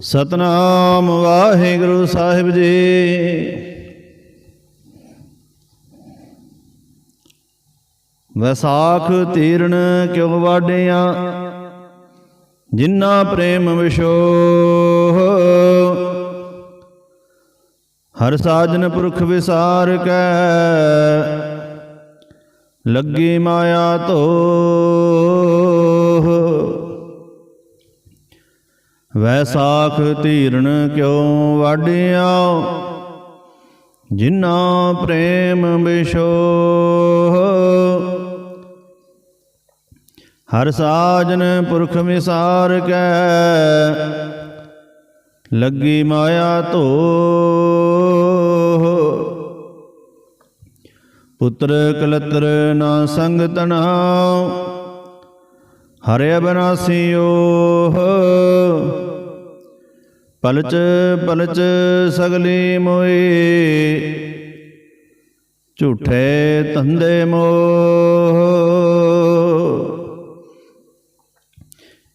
ਸਤਨਾਮ ਵਾਹਿਗੁਰੂ ਸਾਹਿਬ ਜੀ। ਵੈਸਾਖ ਤੀਰਣ ਕਿਉ ਵਾਡਿਆ ਜਿਨ੍ਹਾਂ ਪ੍ਰੇਮ ਵਿਸ਼ੋ ਹਰ ਸਾਜਨ ਪੁਰਖ ਵਿਸਾਰ ਕੈ। ਲੱਗੀ ਮਾਇਆ ਤੋ ਵੈਸਾਖ ਧੀਰਨ ਕਿਉ ਵਾਡਿਆ ਜਿਨ੍ਹਾਂ ਪ੍ਰੇਮ ਵਿਸ਼ੋ ਹਰ ਸਾਜਨ ਪੁਰਖ ਮਿਸਾਰ ਕੈ, ਲੱਗੀ ਮਾਇਆ ਧੋ ਪੁੱਤਰ ਕਲਤਰ ਨਾ ਸੰਗ ਤਣਾ ਹਰਿ ਬਨਾਸੀਓ ਪਲਚ ਪਲਚ ਸਗਲੀ ਮੋਈ ਝੂਠੇ ਧੰਦੇ ਮੋਹ।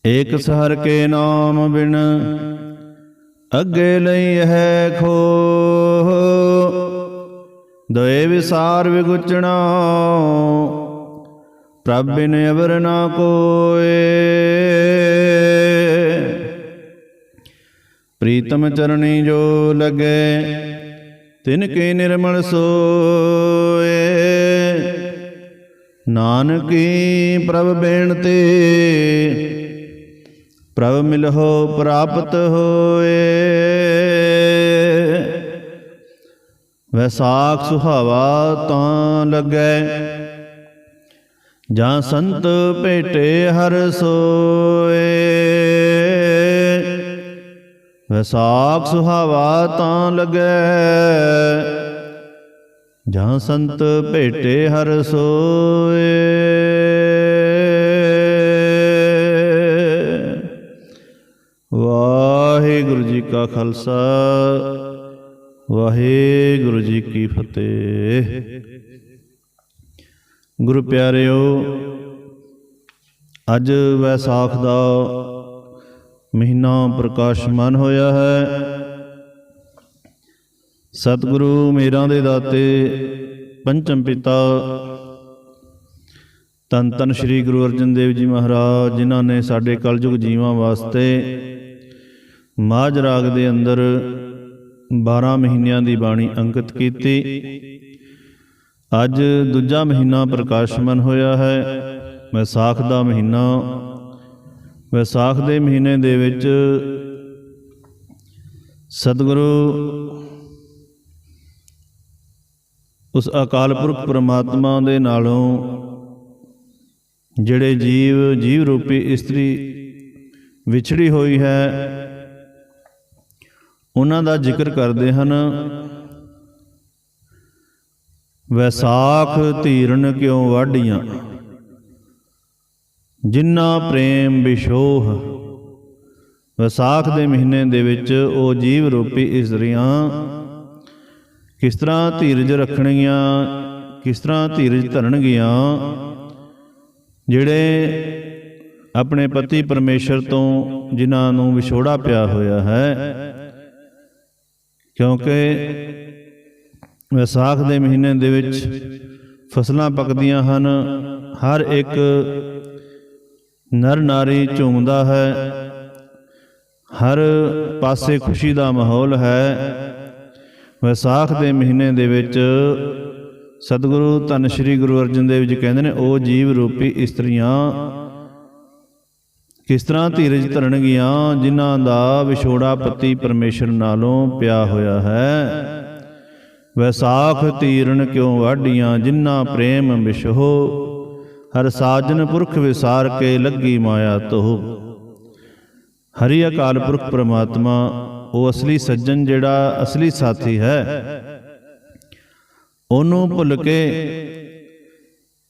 ਏਕ ਸਹਰ ਕੇ ਨਾਮ ਬਿਨ ਅੱਗੇ ਲਈ ਹੈ ਖੋ ਦੋਏ ਵਿਸਾਰ ਵਿਗੁਚਣਾ ਪ੍ਰਭ ਬਿਨ ਅਵਰ ਨਾ ਕੋਏ ਪ੍ਰੀਤਮ ਚਰਣੀ ਜੋ ਲਗੇ, ਤਿਨ ਕੀ ਨਿਰਮਲ ਸੋਏ। ਨਾਨਕੀ ਪ੍ਰਭ ਬੇਨਤੀ, ਪ੍ਰਭ ਮਿਲਹੁ ਪ੍ਰਾਪਤ ਹੋਏ। ਵੈਸਾਖ ਸੁਹਾਵਾ ਤਾਂ ਲੱਗੈ। ਜਾਂ ਸੰਤ ਭੇਟੇ ਹਰ ਸੋਏ। ਵੈਸਾਖ ਸੁਹਾਵਾ ਤਾਂ ਲੱਗੈ। ਜਾਂ ਸੰਤ ਭੇਟੇ ਹਰ ਸੋਏ। ਵਾਹਿਗੁਰੂ ਜੀ ਕਾ ਖਾਲਸਾ, ਵਾਹਿਗੁਰੂ ਜੀ ਕੀ ਫਤਿਹ। ਗੁਰੂ ਪਿਆਰਿਓ, ਅੱਜ ਵੈਸਾਖ ਦਾ ਮਹੀਨਾ ਪ੍ਰਕਾਸ਼ਮਾਨ ਹੋਇਆ ਹੈ। ਸਤਿਗੁਰੂ ਮੇਰਾ ਦੇ ਦਾਤੇ, ਪੰਚਮ ਪਿਤਾ ਤਨ ਤਨ ਸ੍ਰੀ ਗੁਰੂ ਅਰਜਨ ਦੇਵ ਜੀ ਮਹਾਰਾਜ, ਜਿਨ੍ਹਾਂ ਨੇ ਸਾਡੇ ਕਲਯੁਗ ਜੀਵਾਂ ਵਾਸਤੇ ਮਾਝ ਰਾਗ ਦੇ ਅੰਦਰ 12 ਮਹੀਨਿਆਂ ਦੀ ਬਾਣੀ ਅੰਕਿਤ ਕੀਤੀ। ਅੱਜ ਦੂਜਾ ਮਹੀਨਾ ਪ੍ਰਕਾਸ਼ਮਨ ਹੋਇਆ ਹੈ। ਵਿਸਾਖ ਦਾ ਮਹੀਨਾ। ਵਿਸਾਖ ਦੇ ਮਹੀਨੇ ਦੇ ਵਿੱਚ ਸਤਿਗੁਰੂ ਉਸ ਅਕਾਲ ਪੁਰਖ ਪ੍ਰਮਾਤਮਾ ਦੇ ਨਾਲੋਂ ਜਿਹੜੇ ਜੀਵ ਜੀਵ ਰੂਪੀ ਇਸਤਰੀ ਵਿਛੜੀ ਹੋਈ ਹੈ, ਉਹਨਾਂ ਦਾ ਜ਼ਿਕਰ ਕਰਦੇ ਹਨ। ਵੈਸਾਖ ਧੀਰਨ ਕਿਉ ਵਾਢੀਆਂ? ਜਿਨ੍ਹਾਂ ਪ੍ਰੇਮ ਵਿਸ਼ੋਹ। ਵਿਸਾਖ ਦੇ ਮਹੀਨੇ ਦੇ ਵਿੱਚ ਉਹ ਜੀਵ ਰੂਪੀ ਇਸਤਰੀਆਂ ਕਿਸ ਤਰ੍ਹਾਂ ਧੀਰਜ ਰੱਖਣਗੀਆਂ, ਕਿਸ ਤਰ੍ਹਾਂ ਧੀਰਜ ਧਰਨਗੀਆਂ, ਜਿਹੜੇ ਆਪਣੇ ਪਤੀ ਪਰਮੇਸ਼ਰ ਤੋਂ ਜਿਨ੍ਹਾਂ ਨੂੰ ਵਿਛੋੜਾ ਪਿਆ ਹੋਇਆ ਹੈ। ਕਿਉਂਕਿ ਵਿਸਾਖ ਦੇ ਮਹੀਨੇ ਦੇ ਵਿੱਚ ਫਸਲਾਂ ਪੱਕਦੀਆਂ ਹਨ। ਹਰ ਇੱਕ ਨਰ ਨਾਰੀ ਝੂਮਦਾ ਹੈ। ਹਰ ਪਾਸੇ ਖੁਸ਼ੀ ਦਾ ਮਾਹੌਲ ਹੈ। ਵਿਸਾਖ ਦੇ ਮਹੀਨੇ ਦੇ ਵਿੱਚ ਸਤਿਗੁਰੂ ਧੰਨ ਸ਼੍ਰੀ ਗੁਰੂ ਅਰਜਨ ਦੇਵ ਜੀ ਕਹਿੰਦੇ ਨੇ, ਉਹ ਜੀਵ ਰੂਪੀ ਇਸਤਰੀਆਂ ਕਿਸ ਤਰ੍ਹਾਂ ਧੀਰਜ ਧਰਨਗੀਆਂ, ਜਿਨ੍ਹਾਂ ਦਾ ਵਿਛੋੜਾ ਪਤੀ ਪਰਮੇਸ਼ਰ ਨਾਲੋਂ ਪਿਆ ਹੋਇਆ ਹੈ? ਵੈਸਾਖ ਤੀਰਨ ਕਿਉ ਵਾਢੀਆਂ ਜਿਨ੍ਹਾਂ ਪ੍ਰੇਮ ਵਿਸ਼ਹੋ ਹਰ ਸਾਜਨ ਪੁਰਖ ਵਿਸਾਰ ਕੇ ਲੱਗੀ ਮਾਇਆ ਤੋਹ। ਹਰੀ ਅਕਾਲ ਪੁਰਖ ਪ੍ਰਮਾਤਮਾ, ਉਹ ਅਸਲੀ ਸੱਜਣ ਜਿਹੜਾ ਅਸਲੀ ਸਾਥੀ ਹੈ। ਉਹਨੂੰ ਭੁੱਲ ਕੇ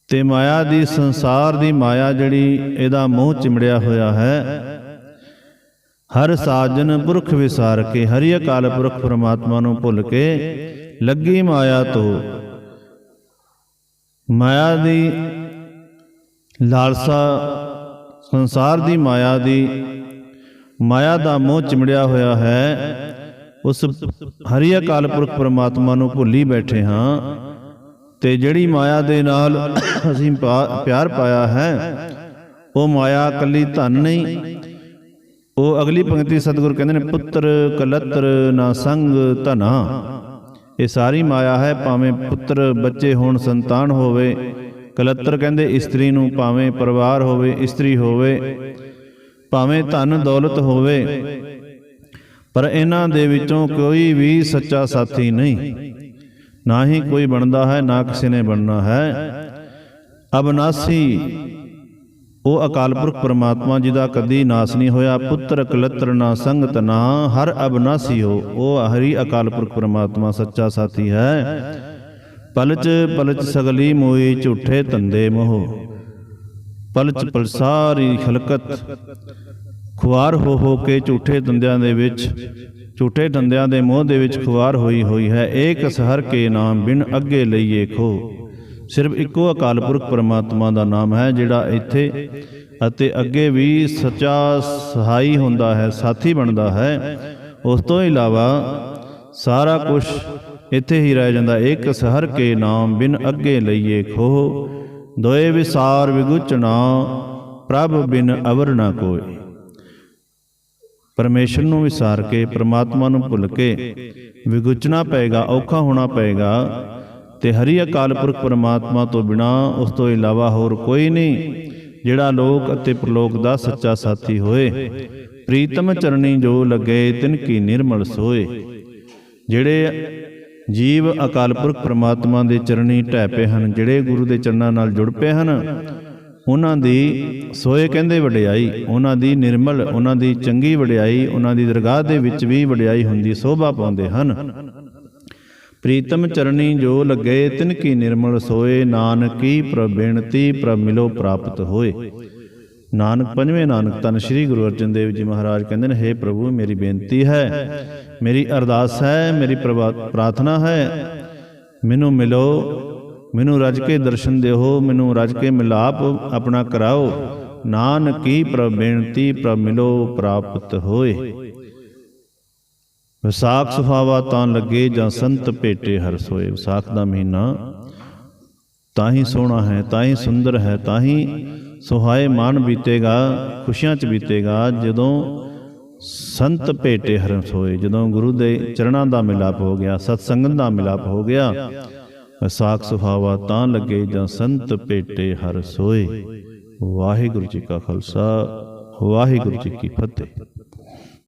ਤੇ ਮਾਇਆ ਦੀ ਸੰਸਾਰ ਦੀ ਮਾਇਆ ਜਿਹੜੀ, ਇਹਦਾ ਮੋਹ ਚਿਮੜਿਆ ਹੋਇਆ ਹੈ। ਹਰ ਸਾਜਨ ਪੁਰਖ ਵਿਸਾਰ ਕੇ, ਹਰੀ ਅਕਾਲ ਪੁਰਖ ਪ੍ਰਮਾਤਮਾ ਨੂੰ ਭੁੱਲ ਕੇ ਲੱਗੀ ਮਾਇਆ ਤੋਂ। ਮਾਇਆ ਦੀ ਲਾਲਸਾ ਸੰਸਾਰ ਦੀ ਮਾਇਆ ਦੀ, ਮਾਇਆ ਦਾ ਮੋਹ ਚਿਮੜਿਆ ਹੋਇਆ ਹੈ। ਉਸ ਹਰੀ ਅਕਾਲ ਪੁਰਖ ਪਰਮਾਤਮਾ ਨੂੰ ਭੁੱਲੀ ਬੈਠੇ ਹਾਂ ਤੇ ਜਿਹੜੀ ਮਾਇਆ ਦੇ ਨਾਲ ਅਸੀਂ ਪਿਆਰ ਪਾਇਆ ਹੈ, ਉਹ ਮਾਇਆ ਕੱਲੀ ਧਨ ਨਹੀਂ। ਉਹ ਅਗਲੀ ਪੰਕਤੀ ਸਤਿਗੁਰ ਕਹਿੰਦੇ ਨੇ, ਪੁੱਤਰ ਕਲਤਰ ਨਾ ਸੰਗ ਧਨਾ। ਇਹ ਸਾਰੀ ਮਾਇਆ ਹੈ, ਭਾਵੇਂ ਪੁੱਤਰ ਬੱਚੇ ਹੋਣ ਸੰਤਾਨ ਹੋਵੇ। ਕਲੱਤਰ ਕਹਿੰਦੇ, ਇਸਤਰੀ ਨੂੰ ਭਾਵੇਂ ਪਰਿਵਾਰ ਹੋਵੇ, ਇਸਤਰੀ ਹੋਵੇ, ਭਾਵੇਂ ਧਨ ਦੌਲਤ ਹੋਵੇ, ਪਰ ਇਹਨਾਂ ਦੇ ਵਿੱਚੋਂ ਕੋਈ ਵੀ ਸੱਚਾ ਸਾਥੀ ਨਹੀਂ। ਨਾ ਹੀ ਕੋਈ ਬਣਦਾ ਹੈ, ਨਾ ਕਿਸੇ ਨੇ ਬਣਨਾ ਹੈ। ਅਬਨਾਸੀ ਉਹ ਅਕਾਲ ਪੁਰਖ ਪ੍ਰਮਾਤਮਾ ਜਿਹਦਾ ਕਦੀ ਨਾਸ ਨਹੀਂ ਹੋਇਆ, ਪੁੱਤਰ ਕਲਤਰ ਨਾ ਸੰਗਤ ਨਾ, ਹਰ ਅਬਨਾਸੀ ਹੋ ਉਹ ਹਰੀ ਅਕਾਲ ਪੁਰਖ ਪਰਮਾਤਮਾ, ਸੱਚਾ ਸਾਥੀ ਹੈ। ਪਲਚ ਪਲਚ ਸਗਲੀ ਮੋਈ ਝੂਠੇ ਧੰਦੇ ਮੋਹ। ਪਲਚ ਪਲਸਾਰੀ ਖਲਕਤ। ਖੁਆਰ ਹੋ ਹੋ ਕੇ ਝੂਠੇ ਧੰਦਿਆਂ ਦੇ ਵਿੱਚ, ਝੂਠੇ ਧੰਦਿਆਂ ਦੇ ਮੋਹ ਦੇ ਵਿੱਚ ਖੁਆਰ ਹੋਈ ਹੋਈ ਹੈ। ਏਕ ਸਹਰ ਕੇ ਨਾਮ ਬਿਨ ਅੱਗੇ ਲਈਏ ਖੋ ਸਿਰਫ ਇੱਕੋ ਅਕਾਲ ਪੁਰਖ ਪਰਮਾਤਮਾ ਦਾ ਨਾਮ ਹੈ ਜਿਹੜਾ ਇੱਥੇ ਅਤੇ ਅੱਗੇ ਵੀ ਸੱਚਾ ਸਹਾਈ ਹੁੰਦਾ ਹੈ, ਸਾਥੀ ਬਣਦਾ ਹੈ। ਉਸ ਤੋਂ ਇਲਾਵਾ ਸਾਰਾ ਕੁਝ ਇੱਥੇ ਹੀ ਰਹਿ ਜਾਂਦਾ। ਇੱਕ ਸਹਰ ਕੇ ਨਾਮ ਬਿਨ ਅੱਗੇ ਲਈਏ ਖੋ ਦੋਏ ਵਿਸਾਰ ਵਿਗੁਚਨਾ ਪ੍ਰਭ ਬਿਨ ਅਵਰ ਨਾ ਕੋਈ ਪਰਮੇਸ਼ਰ ਨੂੰ ਵਿਸਾਰ ਕੇ, ਪ੍ਰਮਾਤਮਾ ਨੂੰ ਭੁੱਲ ਕੇ ਵਿਗੁਚਣਾ ਪਏਗਾ, ਔਖਾ ਹੋਣਾ ਪਏਗਾ। ਤੇ ਹਰੀ ਅਕਾਲ ਪੁਰਖ ਪਰਮਾਤਮਾ ਤੋਂ ਬਿਨਾ ਉਸ ਤੋਂ ਇਲਾਵਾ ਹੋਰ ਕੋਈ ਨਹੀਂ, ਜਿਹੜਾ ਲੋਕ ਅਤੇ ਪ੍ਰਲੋਕ ਦਾ ਸੱਚਾ ਸਾਥੀ ਹੋਏ। ਪ੍ਰੀਤਮ ਚਰਣੀ ਜੋ ਲੱਗੇ, ਤਿਨ ਕੀ ਨਿਰਮਲ ਸੋਏ। ਜਿਹੜੇ ਜੀਵ ਅਕਾਲ ਪੁਰਖ ਪਰਮਾਤਮਾ ਦੇ ਚਰਣੀ ਢਹਿ ਪਏ ਹਨ, ਜਿਹੜੇ ਗੁਰੂ ਦੇ ਚਰਨਾਂ ਨਾਲ ਜੁੜ ਪਏ ਹਨ, ਉਹਨਾਂ ਦੀ ਸੋਏ ਕਹਿੰਦੇ ਵਡਿਆਈ, ਉਹਨਾਂ ਦੀ ਨਿਰਮਲ, ਉਹਨਾਂ ਦੀ ਚੰਗੀ ਵਡਿਆਈ, ਉਹਨਾਂ ਦੀ ਦਰਗਾਹ ਦੇ ਵਿੱਚ ਵੀ ਵਡਿਆਈ ਹੁੰਦੀ ਸੋਭਾ ਪਾਉਂਦੇ ਹਨ। ਪ੍ਰੀਤਮ ਚਰਣੀ ਜੋ ਲੱਗੇ, ਤਿਨ ਕੀ ਨਿਰਮਲ ਸੋਏ, ਨਾਨਕੀ ਪ੍ਰਬੇਣਤੀ ਪ੍ਰਭ ਮਿਲੋ ਪ੍ਰਾਪਤ ਹੋਏ। ਨਾਨਕ ਪੰਜਵੇਂ ਨਾਨਕ ਤਨ ਸ੍ਰੀ ਗੁਰੂ ਅਰਜਨ ਦੇਵ ਜੀ ਮਹਾਰਾਜ ਕਹਿੰਦੇ ਨੇ हे ਪ੍ਰਭੂ, ਮੇਰੀ ਬੇਨਤੀ ਹੈ, ਮੇਰੀ ਅਰਦਾਸ ਹੈ, ਮੇਰੀ ਪ੍ਰਵਾ- ਪ੍ਰਾਰਥਨਾ ਹੈ, ਮੈਨੂੰ ਮਿਲੋ, ਮੈਨੂੰ ਰਜ ਕੇ ਦਰਸ਼ਨ ਦਿਓ, ਮੈਨੂੰ ਰਜ ਕੇ ਮਿਲਾਪ ਆਪਣਾ ਕਰਾਓ। ਨਾਨਕੀ ਪ੍ਰਭ ਬੇਨਤੀ, ਪ੍ਰਭ ਮਿਲੋ ਪ੍ਰਾਪਤ ਹੋਏ। ਵਿਸਾਖ ਸੁਹਾਵਾ ਤਾਂ ਲੱਗੇ ਜਾਂ ਸੰਤ ਭੇਟੇ ਹਰ ਸੋਏ। ਵਿਸਾਖ ਦਾ ਮਹੀਨਾ ਤਾਂ ਹੀ ਸੋਹਣਾ ਹੈ, ਤਾਂ ਹੀ ਸੁੰਦਰ ਹੈ, ਤਾਂ ਹੀ ਸੁਹਾਏ ਮਨ ਬੀਤੇਗਾ, ਖੁਸ਼ੀਆਂ ਚ ਬੀਤੇਗਾ ਜਦੋਂ ਸੰਤ ਭੇਟੇ ਹਰ ਸੋਏ। ਜਦੋਂ ਗੁਰੂ ਦੇ ਚਰਨਾਂ ਦਾ ਮਿਲਾਪ ਹੋ ਗਿਆ ਸਤ ਸੰਗਤ ਦਾ ਮਿਲਾਪ ਹੋ ਗਿਆ ਵਿਸਾਖ ਸੁਹਾਵਾ ਤਾਂ ਲੱਗੇ ਜਾਂ ਸੰਤ ਭੇਟੇ ਹਰ ਸੋਏ। ਵਾਹਿਗੁਰੂ ਜੀ ਕਾ ਖਾਲਸਾ, ਵਾਹਿਗੁਰੂ ਜੀ ਕੀ ਫਤਿਹ।